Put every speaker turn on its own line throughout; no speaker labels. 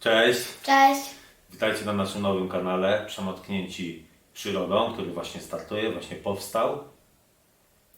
Cześć!
Cześć.
Witajcie na naszym nowym kanale Przemotknięci Przyrodą, który właśnie startuje, właśnie powstał.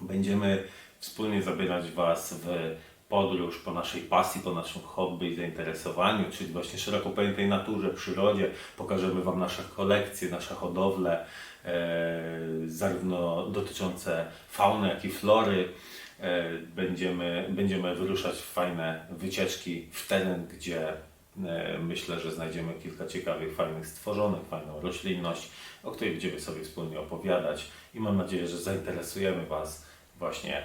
Będziemy wspólnie zabierać Was w podróż po naszej pasji, po naszym hobby i zainteresowaniu, czyli właśnie szeroko pojętej naturze, przyrodzie. Pokażemy Wam nasze kolekcje, nasze hodowle, e, zarówno dotyczące fauny, jak i flory. E, będziemy, będziemy wyruszać w fajne wycieczki w teren, gdzie myślę, że znajdziemy kilka ciekawych, fajnych stworzonych, fajną roślinność, o której będziemy sobie wspólnie opowiadać i mam nadzieję, że zainteresujemy Was właśnie e,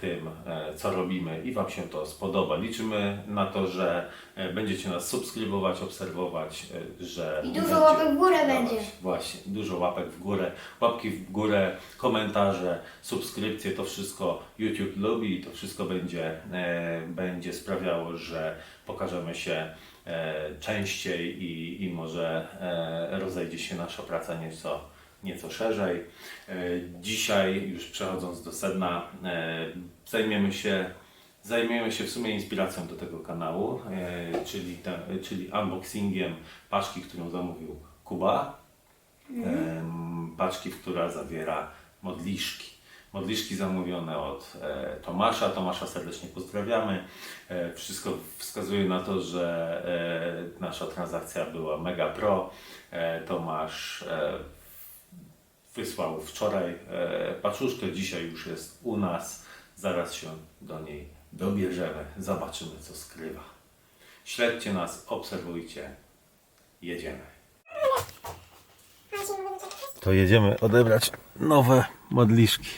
tym, e, co robimy i Wam się to spodoba. Liczymy na to, że e, będziecie nas subskrybować, obserwować, e, że
I dużo łapek w górę
dawać-
będzie.
Właśnie, dużo łapek w górę, łapki w górę, komentarze, subskrypcje, to wszystko YouTube lubi i to wszystko będzie, e, będzie sprawiało, że pokażemy się e, częściej i, i może e, rozejdzie się nasza praca nieco, nieco szerzej. E, dzisiaj, już przechodząc do sedna, e, zajmiemy się Zajmiemy się w sumie inspiracją do tego kanału, e, czyli, te, czyli unboxingiem paczki, którą zamówił Kuba. Em, paczki, która zawiera modliszki. Modliszki zamówione od Tomasza. Tomasza serdecznie pozdrawiamy. Wszystko wskazuje na to, że nasza transakcja była mega pro. Tomasz wysłał wczoraj e, paczuszkę, dzisiaj już jest u nas. Zaraz się do niej dobierzemy, zobaczymy co skrywa. Śledźcie nas, obserwujcie, jedziemy. To jedziemy odebrać nowe modliszki.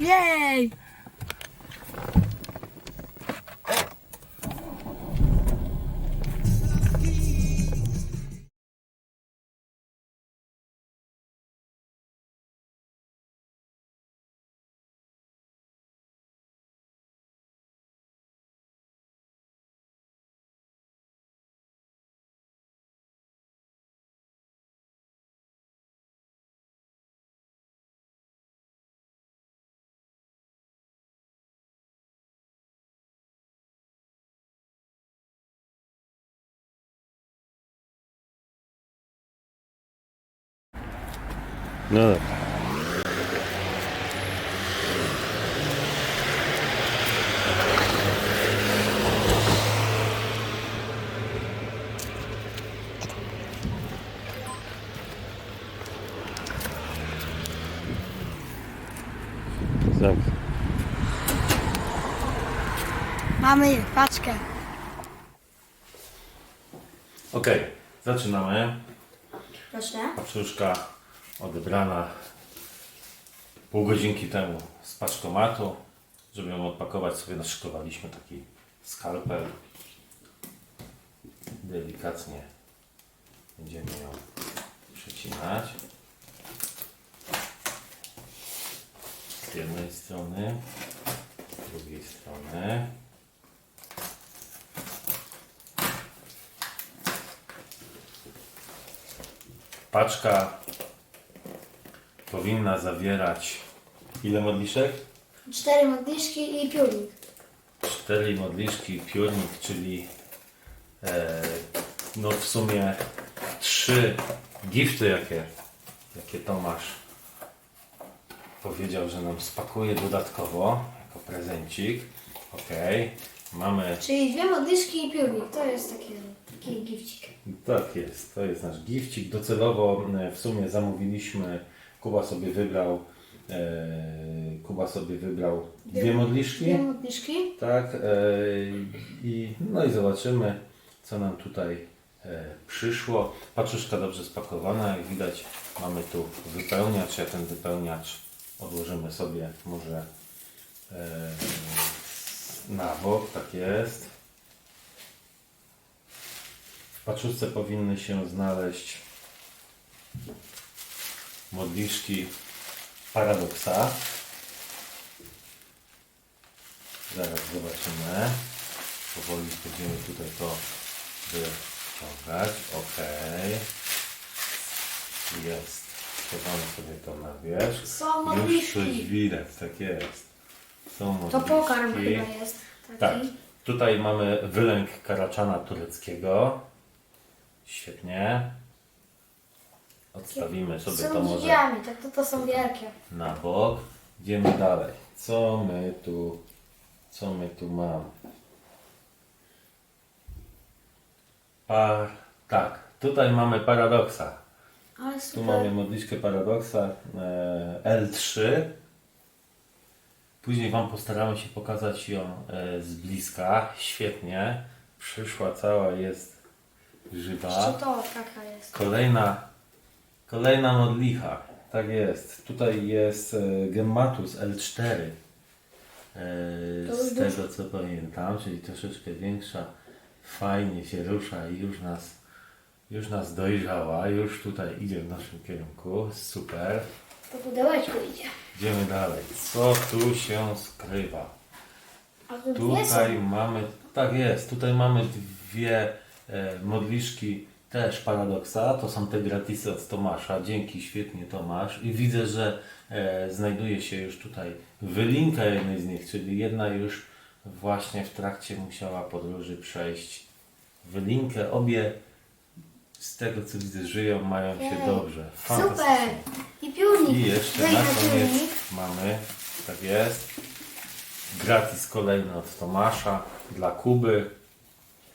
Jej!
No dobra. Zamknij.
Mamy paczkę.
Okej, zaczynamy.
Proszę.
Paczuszka odebrana pół godzinki temu z paczkomatu. Żeby ją odpakować sobie naszykowaliśmy taki skalpel. Delikatnie będziemy ją przecinać. Z jednej strony, z drugiej strony. Paczka powinna zawierać ile modliszek?
Cztery modliszki i piórnik.
Cztery modliszki, piórnik, czyli e, no w sumie trzy gifty, jakie, jakie Tomasz powiedział, że nam spakuje dodatkowo jako prezencik. Ok, mamy
Czyli dwie modliszki i piórnik. To jest taki, taki gifcik.
Tak jest, to jest nasz gifcik. Docelowo e, w sumie zamówiliśmy, Kuba sobie wybrał, e, Kuba sobie wybrał dwie modliszki.
Dwie modliszki.
Tak, e, i, no i zobaczymy, co nam tutaj e, przyszło. Paczuszka dobrze spakowana, jak widać mamy tu wypełniacz, ja ten wypełniacz odłożymy sobie może e, na bok, tak jest. W paczuszce powinny się znaleźć modliszki paradoksa. Zaraz zobaczymy. Powoli będziemy tutaj to wyciągać. Ok. Jest. Schowamy sobie to na wierzch.
Są
Już coś
modliszki.
widać, tak jest. Są
To
modliszki.
pokarm chyba jest. Taki.
Tak. Tutaj mamy wylęk karaczana tureckiego. Świetnie. Odstawimy sobie to
Są
może
drzwiami, tak to, to są wielkie.
na bok. Idziemy dalej. Co my tu, co my tu mamy? Par, tak, tutaj mamy paradoksa.
Ale
Tu
super.
mamy modliszkę paradoksa e, L3. Później Wam postaramy się pokazać ją e, z bliska. Świetnie. Przyszła cała, jest żywa.
To taka jest.
Kolejna, kolejna modlicha. Tak jest. Tutaj jest e, Gemmatus L4. E,
To
z tego co pamiętam, czyli troszeczkę większa. Fajnie się rusza i już nas, już nas dojrzała. Już tutaj idzie w naszym kierunku. Super.
To pudełeczko idzie.
Idziemy dalej. Co tu się skrywa?
A tu dwie są.
Tutaj mamy, tak jest, tutaj mamy dwie e, modliszki też paradoksa, to są te gratisy od Tomasza, dzięki świetnie Tomasz i widzę, że e, znajduje się już tutaj wylinka jednej z nich, czyli jedna już właśnie w trakcie musiała podróży przejść wylinkę, obie z tego co widzę żyją, mają się
Jej.
dobrze.
Super! I piórnik.
I jeszcze
Wejdź
na
na
koniec
piórnik.
mamy, tak jest, gratis kolejny od Tomasza dla Kuby.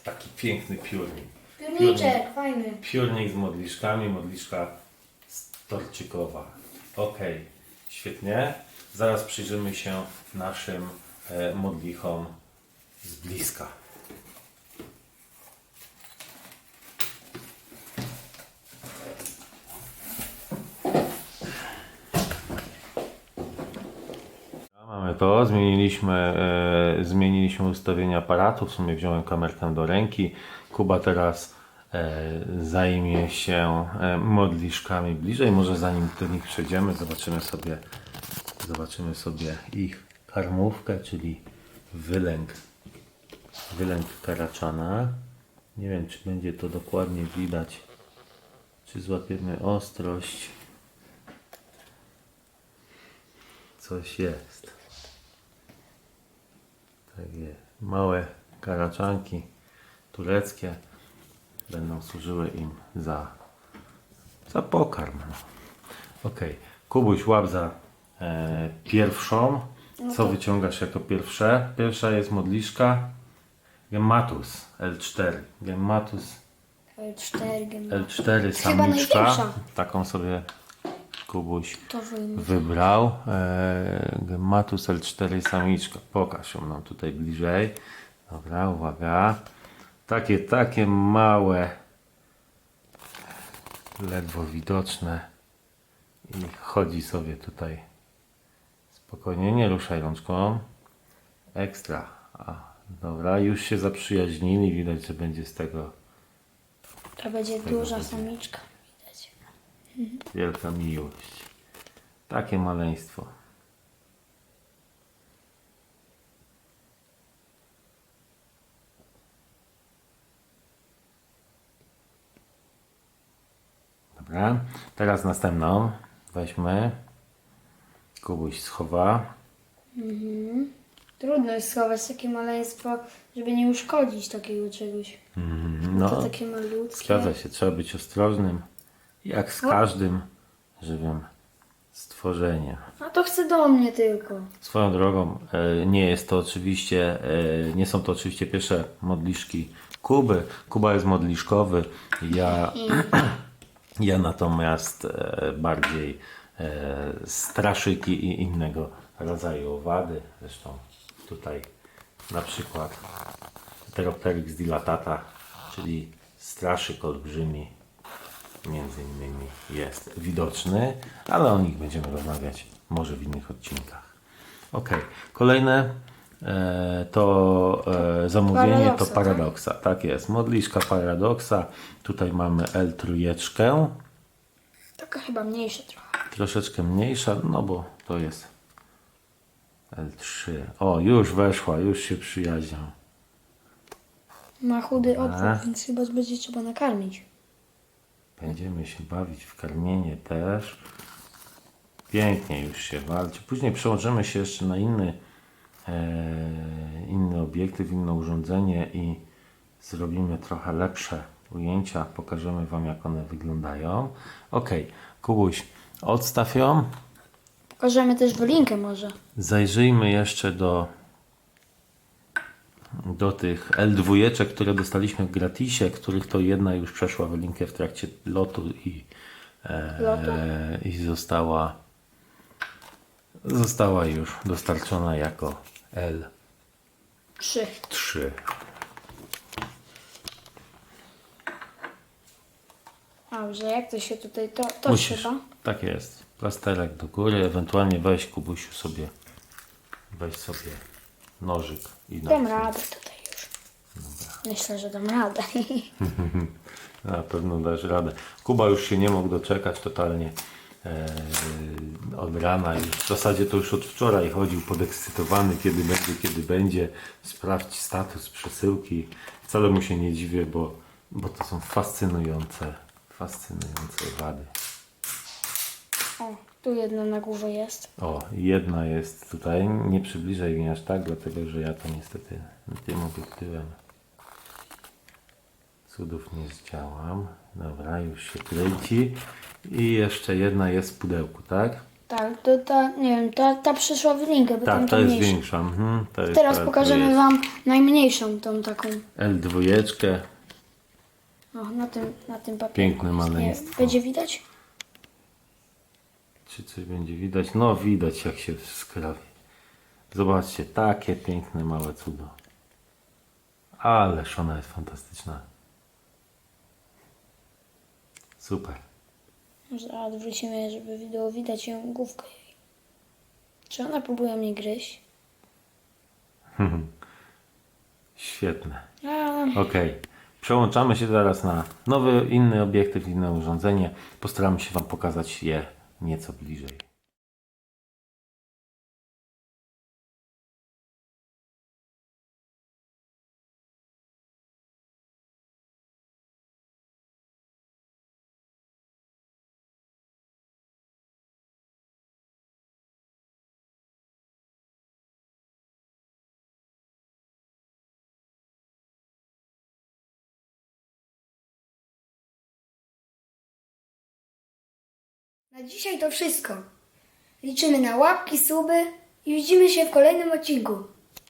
Taki piękny piórnik.
Piórniczek, fajny.
Piórnik z modliszkami, modliszka storczykowa. Ok, świetnie. Zaraz przyjrzymy się naszym e, modlichom z bliska. Mamy to, zmieniliśmy, e, zmieniliśmy ustawienie aparatu, w sumie wziąłem kamerkę do ręki. Kuba teraz zajmie się e, modliszkami bliżej, może zanim do nich przejdziemy, zobaczymy sobie, zobaczymy sobie ich karmówkę, czyli wylęk, wylęk karaczana. Nie wiem, czy będzie to dokładnie widać, czy złapiemy ostrość. Coś jest. Tak jest. Małe karaczanki tureckie będą służyły im za, za pokarm. no. Ok. Kubuś łap za e, pierwszą. Co wyciągasz jako pierwsze? Pierwsza jest modliszka Gemmatus L4. Gemmatus
Cztery gemy.
L4
Chyba
samiczka.
największa.
Taką sobie Kubuś
To wyjmę.
wybrał. E, Gemmatus L4 samiczka. Pokaż ją nam tutaj bliżej. Dobra, uwaga. Takie, takie małe, ledwo widoczne. I chodzi sobie tutaj spokojnie, nie ruszaj rączką. Ekstra. A, dobra, już się zaprzyjaźnili. Widać, że będzie z tego
To będzie duża samiczka. Widać.
Wielka miłość. Takie maleństwo. Dobra, teraz następną weźmy. Kubuś schowa.
Trudno jest schować takie maleństwo, żeby nie uszkodzić takiego czegoś.
Mhm,
To
No,
takie malutkie.
zgadza się, trzeba być ostrożnym. Jak z każdym żywym stworzeniem.
A to chcę do mnie tylko.
Swoją drogą, e, nie jest to oczywiście, e, nie są to oczywiście pierwsze modliszki Kuby. Kuba jest modliszkowy, ja, ja natomiast e, bardziej e, straszyki i innego rodzaju owady. Zresztą tutaj na przykład Pteropteryx dilatata, czyli straszyk olbrzymi, między innymi jest widoczny, ale o nich będziemy rozmawiać może w innych odcinkach. Ok, kolejne to e, zamówienie
Paradoksa,
to paradoksa. Tak? jest, modliszka paradoksa. Tutaj mamy L3,
Taka chyba mniejsza trochę.
troszeczkę mniejsza, no bo to jest L3. O, już weszła, już się przyjaźnią.
Ma chudy obwód, więc chyba będzie trzeba nakarmić.
Będziemy się bawić w karmienie też. Pięknie już się walczy. Później przełożymy się jeszcze na inny, e, inny obiektyw, inne urządzenie i zrobimy trochę lepsze ujęcia, pokażemy Wam jak one wyglądają. Ok, Kubuś, odstaw ją.
Pokażemy też w linkę może.
Zajrzyjmy jeszcze do, do tych L2, które dostaliśmy w gratisie, których to jedna już przeszła w linkę w trakcie lotu i,
Lotu?
e, i została, została już dostarczona jako
Trzy.
L3.
Dobrze, jak to się tutaj, to, to
Musisz.
trzeba.
Tak jest. Plasterek do góry, ewentualnie weź Kubusiu sobie, weź sobie nożyk i
Dam radę tutaj już. Myślę, że dam radę.
Na pewno dasz radę. Kuba już się nie mógł doczekać totalnie od rana i w zasadzie to już od wczoraj chodził podekscytowany, kiedy będzie, kiedy będzie. Sprawdź status przesyłki. Wcale mu się nie dziwię, bo, bo to są fascynujące, fascynujące wady.
O, tu jedno na górze jest.
O, jedna jest tutaj. Nie przybliżaj mi aż tak, dlatego że ja to niestety tym obiektywem cudów nie zdziałam. Dobra, już się kręci. I jeszcze jedna jest w pudełku, tak?
Tak, to ta, nie wiem, ta, ta przyszła w linkę, bo tam
Tak,
to
jest
mniejsza.
większa. Mhm, to jest
Teraz
ta
pokażemy
L2.
Wam najmniejszą tą taką.
L2.
O, na tym, na tym papierze.
Piękne maleństwo.
Będzie widać?
Czy coś będzie widać? No widać jak się skrawi. Zobaczcie, takie piękne małe cudo. Ależ ona jest fantastyczna. Super.
Może odwrócimy, żeby było widać ją główkę. Czy ona próbuje mnie gryźć?
Świetne.
A,
Ok. Przełączamy się teraz na nowy, inny obiektyw, inne urządzenie. Postaramy się Wam pokazać je nieco bliżej.
Na dzisiaj to wszystko. Liczymy na łapki, suby i widzimy się w kolejnym odcinku.